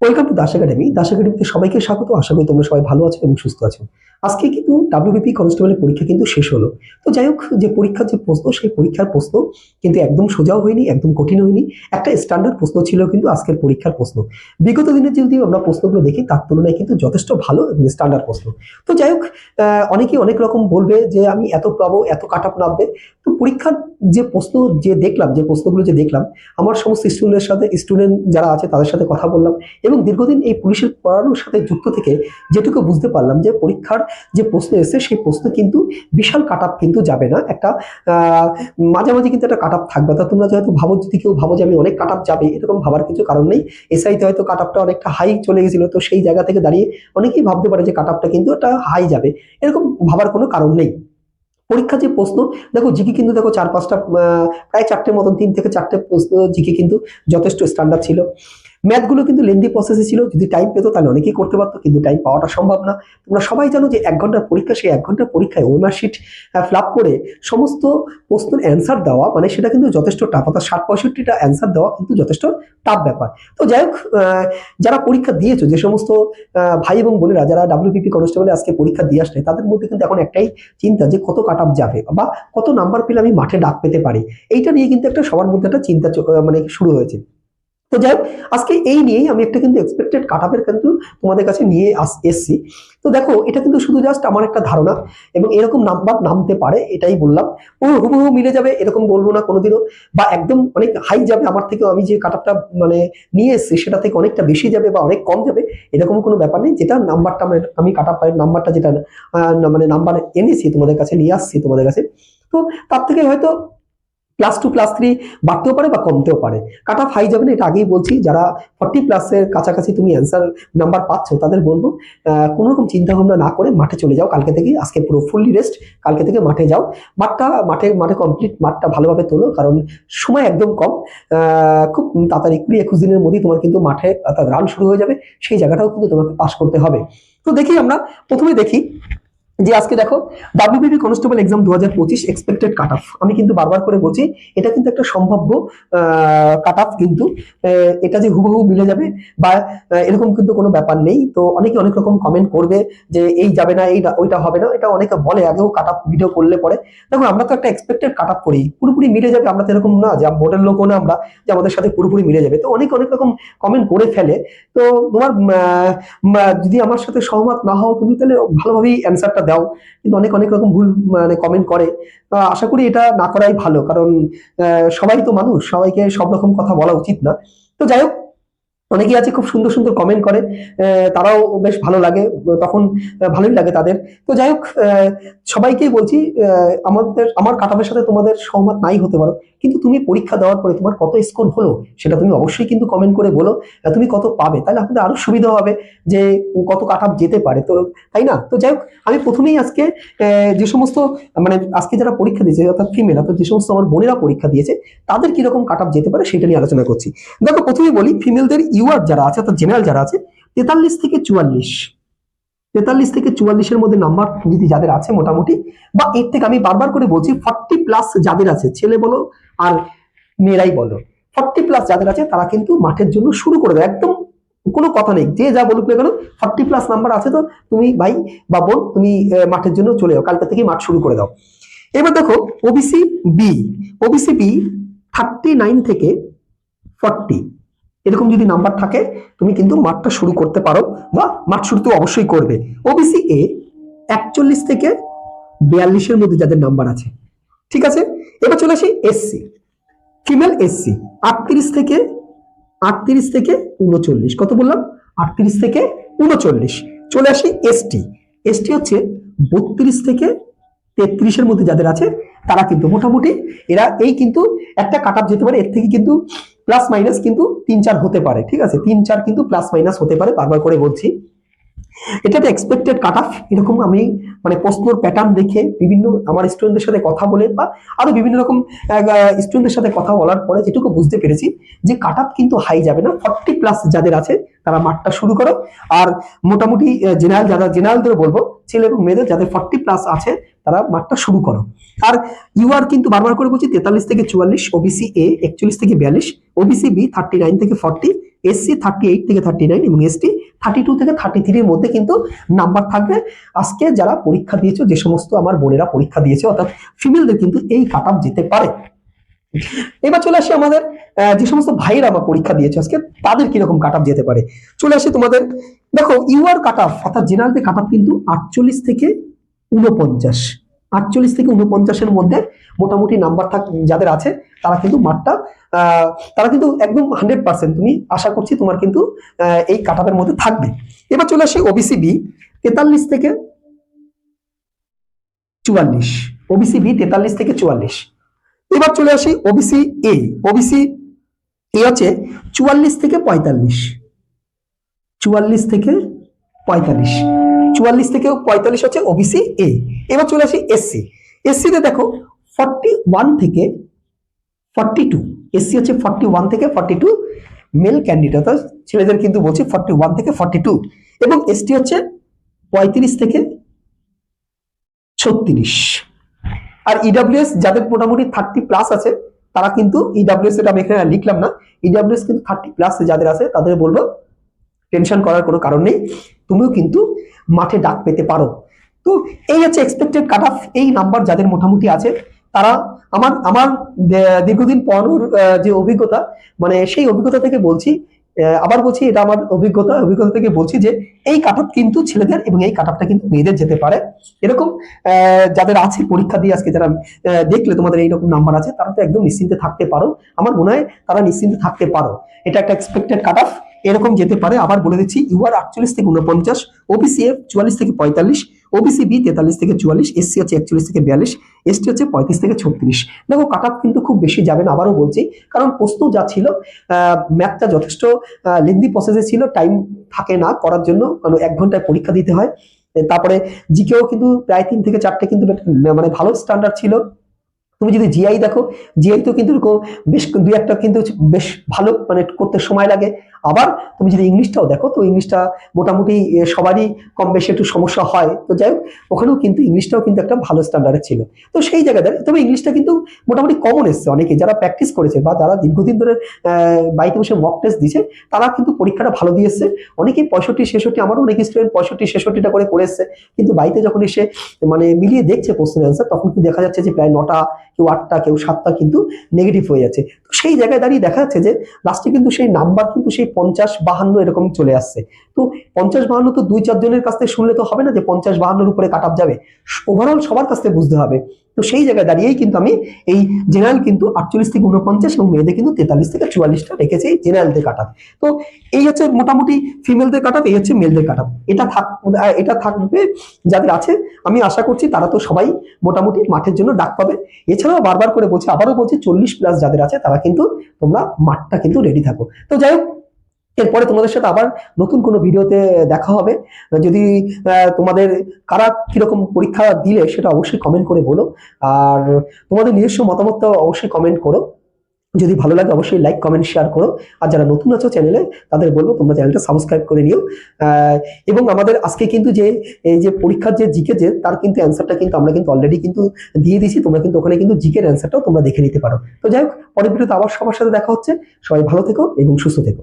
Welcome to Das academy. Das একাডেমিতে সবাইকে স্বাগত। আশা করি তোমরা সবাই ভালো আছো এবং সুস্থ আছো। আজকে কিন্তু ডাব্লিউবিপি কনস্টেবলের পরীক্ষা কিন্তু শেষ হলো। তো যাই হোক যে পরীক্ষার যে প্রশ্ন সেই পরীক্ষার প্রশ্ন কিন্তু একদম সোজাও হয়নি একদম কঠিন হয়নি। একটা স্ট্যান্ডার্ড প্রশ্ন ছিল কিন্তু আজকের পরীক্ষার প্রশ্ন। বিগত দিনের যদি আমরা প্রশ্নগুলো দেখি তার তুলনায় কিন্তু যথেষ্ট ভালো এবং স্ট্যান্ডার্ড প্রশ্ন। তো যাই হোক আহ, অনেকেই অনেক রকম বলবে যে আমি এত পাবো এত কাট আপ নামবে। তো পরীক্ষার যে প্রশ্ন যে দেখলাম যে প্রশ্নগুলো যে দেখলাম আমার সমস্ত স্টুডেন্টের সাথে স্টুডেন্ট যারা আছে তাদের সাথে কথা বললাম এবং দীর্ঘদিন এই পুলিশের পড়ানোর সাথে যুক্ত থেকে যেটুকু বুঝতে পারলাম যে পরীক্ষার যে প্রশ্ন এসেছে, সেই প্রশ্ন কিন্তু বিশাল কাট কিন্তু যাবে না। একটা মাঝামাঝি কিন্তু একটা কাট থাকবে। তা তোমরা যেহেতু ভাবো, যদি কেউ ভাবো যে আমি অনেক কাট যাবে, এরকম ভাবার কিছু কারণ নেই। এসআইতে হয়তো কাট অনেকটা হাই চলে গেছিল, তো সেই জায়গা থেকে দাঁড়িয়ে অনেকেই ভাবতে পারে যে কাট কিন্তু একটা হাই যাবে। এরকম ভাবার কোনো কারণ নেই। পরীক্ষার যে প্রশ্ন, দেখো জিকে কিন্তু দেখো চার পাঁচটা প্রায় চারটে মতন, তিন থেকে চারটে প্রশ্ন জিকে কিন্তু যথেষ্ট স্ট্যান্ডার্ড ছিল। ম্যাথগুলো কিন্তু লেন্দি প্রসেসে ছিল, যদি টাইম পেতো তাহলে অনেকেই করতে পারতো, কিন্তু টাইম পাওয়াটা সম্ভব না। তোমরা সবাই জানো যে এক ঘণ্টার পরীক্ষা, সেই এক ঘণ্টার পরীক্ষায় ওয়েমার শিট ফিল আপ করে সমস্ত প্রশ্নের অ্যান্সার দেওয়া মানে সেটা কিন্তু যথেষ্ট টাফ অর্থাৎ ষাট পঁয়ষট্টিটা অ্যান্সার দেওয়া কিন্তু যথেষ্ট টাফ ব্যাপার। তো যাই হোক যারা পরীক্ষা দিয়েছ, যে সমস্ত ভাই এবং বোনেরা, যারা ডাব্লিউপিপি কনস্টেবলে আজকে পরীক্ষা দিয়ে আসলে, তাদের মধ্যে কিন্তু এখন একটাই চিন্তা যে কত কাট আপ যাবে বা কত নাম্বার পেলে আমি মাঠে ডাক পেতে পারি। এইটা নিয়ে কিন্তু একটা সবার মধ্যে একটা চিন্তা মানে শুরু হয়েছে। তো যাই আজকে এই নিয়েই আমি একটা কিন্তু এক্সপেক্টেড কাট আপের কিন্তু তোমাদের কাছে নিয়ে আস, এসছি। তো দেখো, এটা কিন্তু শুধু জাস্ট আমার একটা ধারণা এবং এরকম নাম্বার নামতে পারে, এটাই বললাম। ও হুবহু মিলে যাবে, এরকম বলব না কোনোদিনও। বা একদম অনেক হাই যাবে, আমার থেকে আমি যে কাট আপটা মানে নিয়ে এসেছি, সেটা থেকে অনেকটা বেশি যাবে বা অনেক কম যাবে, এরকম কোনো ব্যাপার নেই। যেটা নাম্বারটা আমি কাট আপ নাম্বারটা যেটা মানে নাম্বার এনেছি, তোমাদের কাছে নিয়ে আসছি তোমাদের কাছে। তো তার থেকে হয়তো প্লাস টু প্লাস থ্রি বাড়তেও পারে বা কমতেও পারে। কাট অফ হাই যাবে না, এটা আগেই বলছি, যারা ফর্টি প্লাসের কাছাকাছি তুমি অ্যান্সার নাম্বার পাচ্ছ, তাদের বলব কোনো রকম চিন্তা ভাবনা না করে মাঠে চলে যাও, কালকে থেকে আজকে পুরো ফুললি রেস্ট কালকে থেকে মাঠে যাও। মাঠটা, মাঠে মাঠে কমপ্লিট মাঠটা ভালোভাবে তোলো, কারণ সময় একদম কম। খুব তাড়াতাড়ি কুড়ি একুশ দিনের মধ্যেই তোমার কিন্তু মাঠে অর্থাৎ রান শুরু হয়ে যাবে, সেই জায়গাটাও কিন্তু তোমাকে পাস করতে হবে। তো দেখি আমরা, প্রথমে দেখি যে আজকে দেখো ডাব্লিউবিপি কনস্টেবল এক্সাম দু হাজার পঁচিশ এক্সপেক্টেড কাট অফ আমি কিন্তু বারবার করে বলছি, এটা কিন্তু একটা সম্ভাব্য কাট অফ কিন্তু এটা যে হুবহু মিলে যাবে বা এরকম কিন্তু কোনো ব্যাপার নেই। তো অনেকে অনেক রকম কমেন্ট করবে যে, এই যাবে না, এই ওইটা হবে না। এটা অনেকে বলে আগেও কাট অফ ভিডিও করলে পরে। দেখো, আমরা তো একটা এক্সপেক্টেড কাট অফ করি, পুরোপুরি মিলে যাবে। আমরা তো এরকম না যে বোর্ডের লোকও না আমরা, যে আমাদের সাথে পুরোপুরি মিলে যাবে। তো অনেক অনেক রকম কমেন্ট করে ফেলে। তো তোমার যদি আমার সাথে সহমত না হও তুমি, তাহলে ভালোভাবেই অ্যান্সারটা দাও। কিন্তু অনেক অনেক রকম ভুল মানে কমেন্ট করে। আশা করি এটা না করাই ভালো। কারণ সবাই তো মানুষ। সবাইকে সব রকম কথা বলা উচিত না। তো যাই হোক অনেকেই আছে খুব সুন্দর সুন্দর কমেন্ট করে তারাও বেশ ভালো লাগে, তখন ভালোই লাগে তাদের। তো যাই হোক সবাইকেই বলছি আমাদের, আমার কাটাবের সাথে তোমাদের সহমত নাই হতে পারো। কিন্তু তুমি পরীক্ষা দেওয়ার পরে তোমার কত স্কোর হলো, সেটা তুমি অবশ্যই কিন্তু কমেন্ট করে বলো। তুমি কত পাবে, তাহলে আপনাদের আরও সুবিধা হবে যে কত কাটাপ যেতে পারে। তো, তাই না? তো যাই হোক, আমি প্রথমেই আজকে যে সমস্ত মানে আজকে যারা পরীক্ষা দিয়েছে, অর্থাৎ ফিমেল অর্থাৎ যে সমস্ত আমার বোনেরা পরীক্ষা দিয়েছে, তাদের কীরকম কাটাপ যেতে পারে, সেটা নিয়ে আলোচনা করছি। দেখো, প্রথমেই বলি ফিমেলদের ইউআর যারা আছে, অর্থাৎ জেনারেল যারা আছে, তেতাল্লিশ থেকে চুয়াল্লিশ। তেতাল্লিশ থেকে চুয়াল্লিশের মধ্যে নাম্বার যদি যাদের আছে মোটামুটি, বা এর থেকে আমি বারবার করে বলছি ফর্টি প্লাস যাদের আছে, ছেলে বলো আর মেয়েরাই বলো ফর্টি প্লাস যাদের আছে, তারা কিন্তু মাঠের জন্য শুরু করে দেয় একদম কোনো কথা নেই। যে যা বলুক না কেন ফর্টি প্লাস নাম্বার আছে তো, তুমি ভাই বা বোন, তুমি মাঠের জন্য চলে যাও। কালকে থেকে মাঠ শুরু করে দাও। এবার দেখো OBC B OBC B thirty nine থেকে ফর্টি এরকম যদি নাম্বার থাকে, তুমি কিন্তু মাঠটা শুরু করতে পারো বা মাঠ শুরু তো অবশ্যই করবে। ওবিসি এ একচল্লিশ থেকে বিয়াল্লিশের মধ্যে যাদের নাম্বার আছে। ঠিক আছে? এবার চলে আসি এসসি ফিমেল এসসি আটত্রিশ থেকে আটত্রিশ থেকে উনচল্লিশ। কত বললাম? আটত্রিশ থেকে উনচল্লিশ। চলে আসি এসটি এসটি হচ্ছে বত্রিশ থেকে তেত্রিশের মধ্যে যাদের আছে, তারা কিন্তু মোটামুটি এরা এই কিন্তু একটা কাট যেতে পারে। এর থেকে কিন্তু প্লাস মাইনাস কিন্তু তিন চার হতে পারে, ঠিক আছে? তিন চার কিন্তু প্লাস মাইনাস হতে পারে, বারবার করে বলছি। এটা একটা এক্সপেক্টেড কাট অফ এরকম আমি মানে প্রশ্নর প্যাটার্ন দেখে বিভিন্ন আমার স্টুডেন্টদের সাথে কথা বলে বা আরও বিভিন্ন রকম স্টুডেন্টদের সাথে কথা বলার পরে যেটুকু বুঝতে পেরেছি যে কাট অফ কিন্তু হাই যাবে না। ফর্টি প্লাস যাদের আছে, তারা মাঠটা শুরু করো। আর মোটামুটি জেনারেল যারা জেনারেলদের বলব, ছেলে এবং মেয়েদের যাদের ফর্টি প্লাস আছে, তারা মাঠটা শুরু করো। আর ইউআর কিন্তু বারবার করে বলছি, তেতাল্লিশ থেকে চুয়াল্লিশ ওবিসি এ একচল্লিশ থেকে বিয়াল্লিশ ওবিসি বি থার্টি নাইন থেকে ফর্টি এসসি থার্টি এইট থেকে থার্টি নাইন এবং এসটি থার্টি টু থেকে থার্টি থ্রির মধ্যে কিন্তু নাম্বার থাকবে। আজকে যারা পরীক্ষা দিয়েছ, যে সমস্ত আমার বোনেরা পরীক্ষা দিয়েছে, অর্থাৎ ফিমেলদের কিন্তু এই কাট আপ যেতে পারে। এবার চলে আসি আমাদের যে সমস্ত ভাইয়েরা আমার পরীক্ষা দিয়েছে আজকে, তাদের কীরকম কাট আপ যেতে পারে? চলে আসি তোমাদের, দেখো ইউআর কাট আপ অর্থাৎ জেনারেলতে কাট আপ কিন্তু আটচল্লিশ থেকে উনপঞ্চাশ আটচল্লিশ থেকে উনপঞ্চাশের মধ্যে মোটামুটি নাম্বার থাক, যাদের আছে, তারা কিন্তু মাঠটা তারা কিন্তু একদম হান্ড্রেড পার্সেন্ট তুমি আশা করছি তোমার কিন্তু এই কাট মধ্যে থাকবে। এবার চলে আসি ওবিসি বি তেতাল্লিশ থেকে চুয়াল্লিশ। ওবিসি বি তেতাল্লিশ থেকে চুয়াল্লিশ। এবার চলে আসি ওবিসি এ ওবিসি এ হচ্ছে চুয়াল্লিশ থেকে পঁয়তাল্লিশ। চুয়াল্লিশ থেকে পঁয়তাল্লিশ। চুয়াল্লিশ থেকে পঁয়তাল্লিশ হচ্ছে ওবিসি এ এবার চলে আসি এসসি এসসিতে দেখো ফর্টি ওয়ান থেকে ফর্টি টু এসসি হচ্ছে ফর্টি ওয়ান থেকে ফর্টি টু মেল ক্যান্ডিডেট অর্থাৎ ছেলেদের কিন্তু বলছি ফর্টি ওয়ান থেকে ফর্টি টু এবং এসটি হচ্ছে পঁয়ত্রিশ থেকে ছত্রিশ। আর ইডাব্লিউএস যাদের মোটামুটি থার্টি প্লাস আছে, তারা কিন্তু ইডাব্লিউএস এটা আমি এখানে লিখলাম না। ইডাব্লিউএস কিন্তু থার্টি প্লাস যাদের আছে, তাদের বলব টেনশন করার কোনো কারণ নেই। তুমিও কিন্তু মাঠে ডাক পেতে পারো। তো এই হচ্ছে এক্সপেক্টেড কাট অফ এই নাম্বার যাদের মোটামুটি আছে, তারা আমার আমার দীর্ঘদিন পড়ানোর যে অভিজ্ঞতা মানে সেই অভিজ্ঞতা থেকে বলছি আবার বলছি এটা আমার অভিজ্ঞতা অভিজ্ঞতা থেকে বলছি যে এই কাট কিন্তু ছেলেদের এবং এই কাট কিন্তু মেয়েদের যেতে পারে। এরকম যাদের আছে পরীক্ষা দিয়ে আজকে যারা দেখলে তোমাদের এইরকম নাম্বার আছে, তারা তো একদম নিশ্চিন্তে থাকতে পারো। আমার মনে হয় তারা নিশ্চিন্তে থাকতে পারো। এটা একটা এক্সপেক্টেড কাট এরকম যেতে পারে। আবার বলে দিচ্ছি ইউআর আটচল্লিশ থেকে উনপঞ্চাশ ওবিসি এফ চুয়াল্লিশ থেকে পঁয়তাল্লিশ ওবিসি বি তেতাল্লিশ থেকে চুয়াল্লিশ এসসি হচ্ছে একচল্লিশ থেকে বিয়াল্লিশ এসটি হচ্ছে পঁয়ত্রিশ থেকে ছত্রিশ। দেখো কাট কিন্তু খুব বেশি যাবে না, আবারও বলছি, কারণ প্রশ্ন যা ছিল ম্যাথটা যথেষ্ট লেন্দি প্রসেসে ছিল টাইম থাকে না করার জন্য, কারণ এক ঘন্টায় পরীক্ষা দিতে হয়। তারপরে জিকেও কিন্তু প্রায় তিন থেকে চারটে কিন্তু মানে ভালো স্ট্যান্ডার্ড ছিল। তুমি যদি জিআই দেখো জিআই তো কিন্তু বেশ, দুই একটা কিন্তু বেশ ভালো মানে করতে সময় লাগে। আবার তুমি যদি ইংলিশটাও দেখো, তো ইংলিশটা মোটামুটি সবারই কম বেশি একটু সমস্যা হয়। তো যাই হোক, ওখানেও কিন্তু ইংলিশটাও কিন্তু একটা ভালো স্ট্যান্ডার্ডে ছিল। তো সেই জায়গায় তবে ইংলিশটা কিন্তু মোটামুটি কমন এসছে অনেকে। যারা প্র্যাকটিস করেছে বা যারা দীর্ঘদিন ধরে বাড়িতে বসে মক টেস্ট দিয়েছে, তারা কিন্তু পরীক্ষাটা ভালো দিয়ে এসছে। অনেকেই পঁয়ষট্টি, ছেষট্টি, আমারও অনেক স্টুডেন্ট পঁয়ষট্টি, ছেষট্টিটা করে করে কিন্তু বাড়িতে যখন এসে মানে মিলিয়ে দেখছে কোশ্চেন অ্যান্সার তখন কিন্তু দেখা যাচ্ছে যে প্রায় নটা কেউ আটটা, কেউ সাতটা কিন্তু নেগেটিভ হয়ে যাচ্ছে। তো সেই জায়গায় দাঁড়িয়ে দেখা যাচ্ছে যে লাস্টে কিন্তু সেই নাম্বার কিন্তু সেই পঞ্চাশ বাহান্ন এরকম চলে আসছে। তো পঞ্চাশ বাহান্ন তো দুই চারজনের কাছ থেকে শুনলে তো হবে না যে পঞ্চাশ বাহান্নর উপরে কাট যাবে। ওভারঅল সবার কাছ থেকে বুঝতে হবে। তো সেই জায়গায় দাঁড়িয়েই কিন্তু আমি এই জেনারেল কিন্তু আটচল্লিশ থেকে উনপঞ্চাশ এবং মেয়েদের কিন্তু তেতাল্লিশ থেকে চুয়াল্লিশটা রেখেছি জেনারেলদের কাট তো এই হচ্ছে মোটামুটি ফিমেলদের কাট এই হচ্ছে মেলদের কাট এটা থাক, এটা থাকবে যাদের আছে, আমি আশা করছি তারা তো সবাই মোটামুটি মাঠের জন্য ডাক পাবে। এছাড়াও বারবার করে বলছি, আবারও বলছি, চল্লিশ প্লাস যাদের আছে তারা কিন্তু তোমরা মাঠটা কিন্তু রেডি থাকো। তো যাই হোক এরপরে তোমাদের সাথে আবার নতুন কোনো ভিডিওতে দেখা হবে। যদি তোমাদের কারা কীরকম পরীক্ষা দিলে সেটা অবশ্যই কমেন্ট করে বলো। আর তোমাদের নিজস্ব মতামতটা অবশ্যই কমেন্ট করো। যদি ভালো লাগে অবশ্যই লাইক কমেন্ট শেয়ার করো। আর যারা নতুন আছো চ্যানেলে তাদের বলব তোমরা চ্যানেলটা সাবস্ক্রাইব করে নিও। এবং আমাদের আজকে কিন্তু যে, এই যে পরীক্ষার যে জিকে যে, তার কিন্তু অ্যান্সারটা কিন্তু আমরা কিন্তু অলরেডি কিন্তু দিয়ে দিয়েছি। তোমরা কিন্তু ওখানে কিন্তু জিকের অ্যান্সারটাও তোমরা দেখে নিতে পারো। তো যাই হোক, পরের ভিডিওতে আবার সবার সাথে দেখা হচ্ছে। সবাই ভালো থেকো এবং সুস্থ থেকো।